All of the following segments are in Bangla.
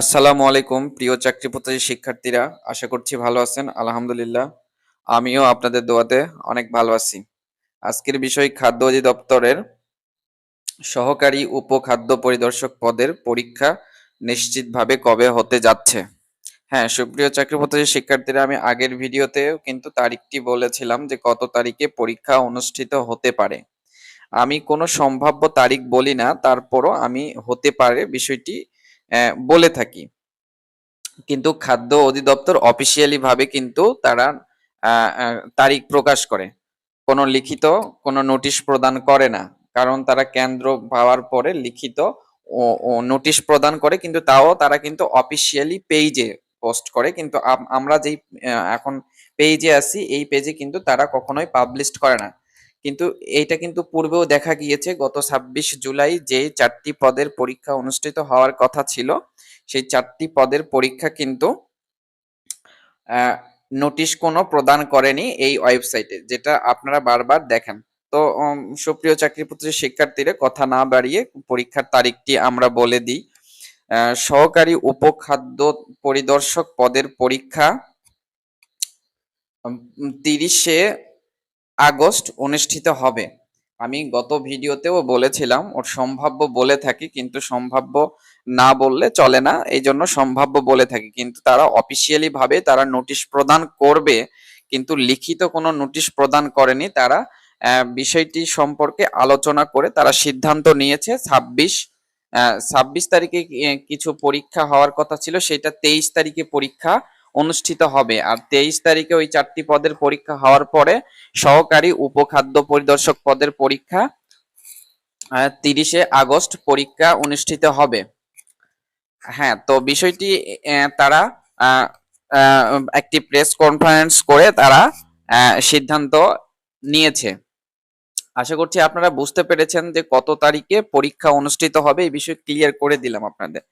আসসালামু আলাইকুম, প্রিয় চাকরি প্রত্যাশী শিক্ষার্থীরা। আশা করছি ভালো আছেন, আলহামদুলিল্লাহ। আমিও আপনাদের দোয়াতে অনেক ভালো আছি। আজকের বিষয় খাদ্য অধিদপ্তরের সহকারী উপখাদ্য পরিদর্শক পদের পরীক্ষা নিশ্চিতভাবে কবে হতে যাচ্ছে। হ্যাঁ সুপ্রিয় চাকরি প্রত্যাশী শিক্ষার্থীরা, আমি আগের ভিডিওতেও কিন্তু তারিখটি বলেছিলাম যে কত তারিখে পরীক্ষা অনুষ্ঠিত হতে পারে। আমি কোনো সম্ভাব্য তারিখ বলি না, তারপরও আমি হতে পারে বিষয়টি বলে থাকি। কিন্তু খাদ্য অধিদপ্তর অফিসিয়ালি ভাবে কিন্তু তারা তারিখ প্রকাশ করে। কোনো লিখিত, কোনো নোটিশ প্রদান করে না। কারণ তারা কেন্দ্র পাওয়ার পরে লিখিত নোটিশ প্রদান করে, কিন্তু তাও তারা কিন্তু অফিসিয়ালি পেজে পোস্ট করে। কিন্তু আম- আমরা যেই এখন পেজে আছি, এই পেজে কিন্তু তারা কখনোই পাবলিশ করে না। কিন্তু এইটা কিন্তু পূর্বেও দেখা গিয়েছে, গত ছাব্বিশ জুলাই যে চারটি পদের পরীক্ষা অনুষ্ঠিত হওয়ার কথা ছিল, সেই চারটি পদের পরীক্ষা কিন্তু নোটিশ কোনো প্রদান করেনি এই ওয়েবসাইটে, যেটা আপনারা বারবার দেখেন। তো সুপ্রিয় চাকরি প্রত্যাশী শিক্ষার্থীরা, কথা না বাড়িয়ে পরীক্ষার তারিখটি আমরা বলে দিই। সহকারী উপখাদ্য পরিদর্শক পদের পরীক্ষা তিরিশে আগস্ট অনুষ্ঠিত হবে। আমি গত ভিডিওতেও বলেছিলাম, ওর সম্ভাব্য বলে থাকি, কিন্তু সম্ভাব্য না বললে চলে না। এই জন্য সম্ভাব্য বলে থাকি। কিন্তু তারা অফিসিয়ালি ভাবে, তারা নোটিশ প্রদান করবে, কিন্তু লিখিত কোনো নোটিশ প্রদান করেনি। তারা বিষয়টি সম্পর্কে আলোচনা করে তারা সিদ্ধান্ত নিয়েছে। ছাব্বিশ ছাব্বিশ তারিখে কিছু পরীক্ষা হওয়ার কথা ছিল। সেটা তেইশ তারিখে পরীক্ষা অনুষ্ঠিত হবে। আর তেইশ তারিখে ওই চারটি পদের পরীক্ষা হওয়ার পরে সহকারী উপখাদ্য পরিদর্শক পদের পরীক্ষা তিরিশে আগস্ট পরীক্ষা অনুষ্ঠিত হবে। হ্যাঁ তো বিষয়টি তারা একটি প্রেস কনফারেন্স করে তারা সিদ্ধান্ত নিয়েছে। আশা করছি আপনারা বুঝতে পেরেছেন যে কত তারিখে পরীক্ষা অনুষ্ঠিত হবে। এই বিষয়ে ক্লিয়ার করে দিলাম আপনাদের।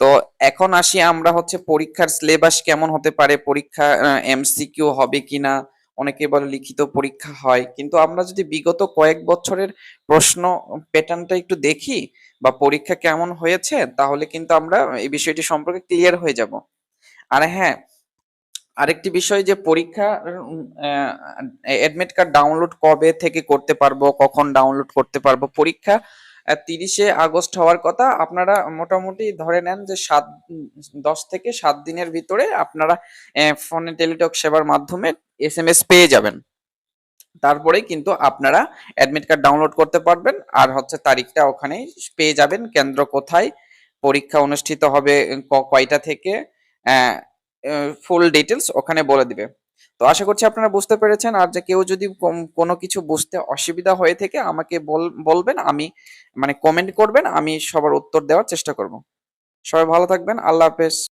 তো এখন আসি আমরা হচ্ছে পরীক্ষার সিলেবাস কেমন হতে পারে, পরীক্ষা এমসিকিউ হবে কিনা? অনেকে বলে লিখিত পরীক্ষা হয়। কিন্তু আমরা যদি বিগত কয়েক বছরের প্রশ্ন প্যাটার্নটা একটু দেখি বা পরীক্ষা কেমন হয়েছে, তাহলে কিন্তু আমরা এই বিষয়টি সম্পর্কে ক্লিয়ার হয়ে যাব। আর হ্যাঁ আরেকটি বিষয় যে পরীক্ষা অ্যাডমিট কার্ড ডাউনলোড কবে থেকে করতে পারব, কখন ডাউনলোড করতে পারব, পরীক্ষা তিরিশে আগস্ট হওয়ার কথা আপনারা মোটামুটি ধরে নেন যে সাত দশ থেকে সাত দিনের ভিতরে আপনারা ফোনে টেলিটক সেবার মাধ্যমে এস এম এস পেয়ে যাবেন। তারপরে কিন্তু আপনারা অ্যাডমিট কার্ড ডাউনলোড করতে পারবেন আর হচ্ছে তারিখটা ওখানেই পেয়ে যাবেন, কেন্দ্র কোথায়, পরীক্ষা অনুষ্ঠিত হবে কয়টা থেকে ফুল ডিটেলস ওখানে বলে দিবে। তো আশা করছি আপনারা বুঝতে পেরেছেন। আর যে কেউ যদি কোনো কিছু বুঝতে অসুবিধা হয়ে থেকে, আমাকে বল- বলবেন, আমি মানে কমেন্ট করবেন, আমি সবার উত্তর দেওয়ার চেষ্টা করব। সবাই ভালো থাকবেন, আল্লাহ হাফেজ।